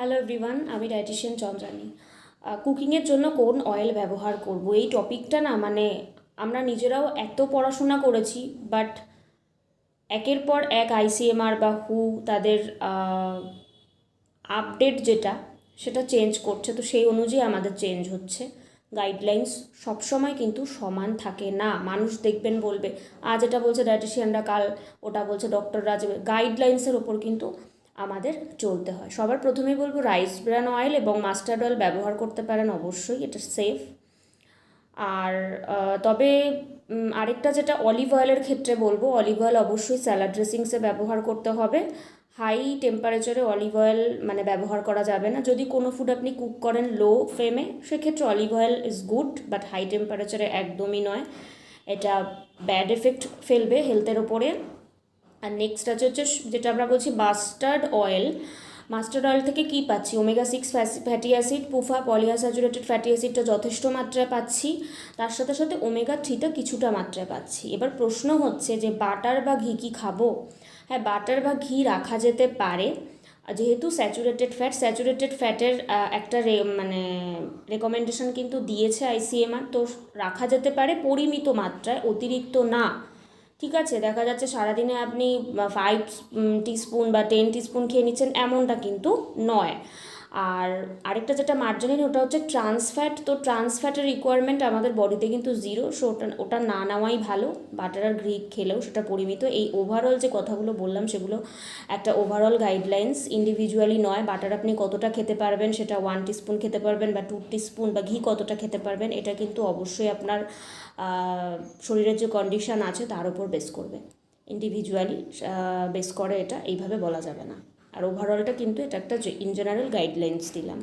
Hello everyone আমি dietitian Chandrani. কুকিংয়ের জন্য কোন অয়েল ব্যবহার করব? এই টপিকটা না মানে আমরা নিজেরাও এত পড়াশোনা করেছি বাট একের পর এক আইসিএমআর বা হু তাদের আপডেট যেটা, সেটা চেঞ্জ করছে। তো সেই অনুযায়ী আমাদের চেঞ্জ হচ্ছে। গাইডলাইন্স সবসময় কিন্তু সমান থাকে না। মানুষ দেখবেন বলবে, আজ এটা বলছে ডায়েটিশিয়ানরা কাল ওটা বলছে ডক্টররা গাইডলাইন্সের ওপর কিন্তু আমাদের চলতে হয়। সবার প্রথমেই বলব রাইস ব্রান অয়েল এবং মাস্টার্ড অয়েল ব্যবহার করতে পারেন অবশ্যই, এটা সেফ আর তবে আরেকটা যেটা অলিভ অয়েলের ক্ষেত্রে বলব অলিভ অয়েল অবশ্যই স্যালাড ড্রেসিংসে ব্যবহার করতে হবে। হাই টেম্পারেচারে অলিভ অয়েল মানে ব্যবহার করা যাবে না। যদি কোনো ফুড আপনি কুক করেন লো ফ্লেমে সেক্ষেত্রে olive oil is good but high টেম্পারেচারে একদমই নয়। এটা ব্যাড এফেক্ট ফেলবে হেলথের ওপরে। আর নেক্সট আছে হচ্ছে যেটা আমরা বলছি মাস্টার্ড অয়েল মাস্টার্ড অয়েল থেকে কী পাচ্ছি? Omega six fatty acid PUFA polyunsaturated fatty অ্যাসিডটা যথেষ্ট মাত্রায় পাচ্ছি। তার সাথে সাথে ওমেগা থ্রিটা কিছুটা মাত্রায় পাচ্ছি। এবার প্রশ্ন হচ্ছে যে বাটার বা ঘি কি খাব? হ্যাঁ বাটার বা ঘি রাখা যেতে পারে। যেহেতু স্যাচুরেটেড ফ্যাট স্যাচুরেটেড ফ্যাটের একটা রে মানে রেকমেন্ডেশন কিন্তু দিয়েছে আইসিএমআর তো রাখা যেতে পারে পরিমিত মাত্রায়, অতিরিক্ত না। ঠিক আছে, দেখা যাচ্ছে সারাদিনে আপনি ফাইভ টিস্পুন বা টেন টিস্পুন খেয়ে নিচ্ছেন, এমনটা কিন্তু নয়। আর আরেকটা যেটা মার্জারিন ওটা হচ্ছে ট্রান্সফ্যাট তো ট্রান্সফ্যাটের রিকোয়ারমেন্ট আমাদের বডিতে কিন্তু জিরো সো ওটা ওটা না নেওয়াই ভালো। বাটার আর ঘি খেলেও সেটা পরিমিত। এই ওভারঅল যে কথাগুলো বললাম, সেগুলো একটা ওভারঅল গাইডলাইন্স ইন্ডিভিজুয়ালি নয়। বাটার আপনি কতটা খেতে পারবেন, সেটা ওয়ান টিস্পুন খেতে পারবেন বা টু টিস্পুন বা ঘি কতটা খেতে পারবেন, এটা কিন্তু অবশ্যই আপনার শরীরের যে কন্ডিশন আছে, তার উপর বেস করবে। ইন্ডিভিজুয়ালি বেস করে এটা। এইভাবে বলা যাবে না। আর ওভারঅলটা কিন্তু এটা একটা ইন জেনারেল গাইডলাইন্স দিলাম।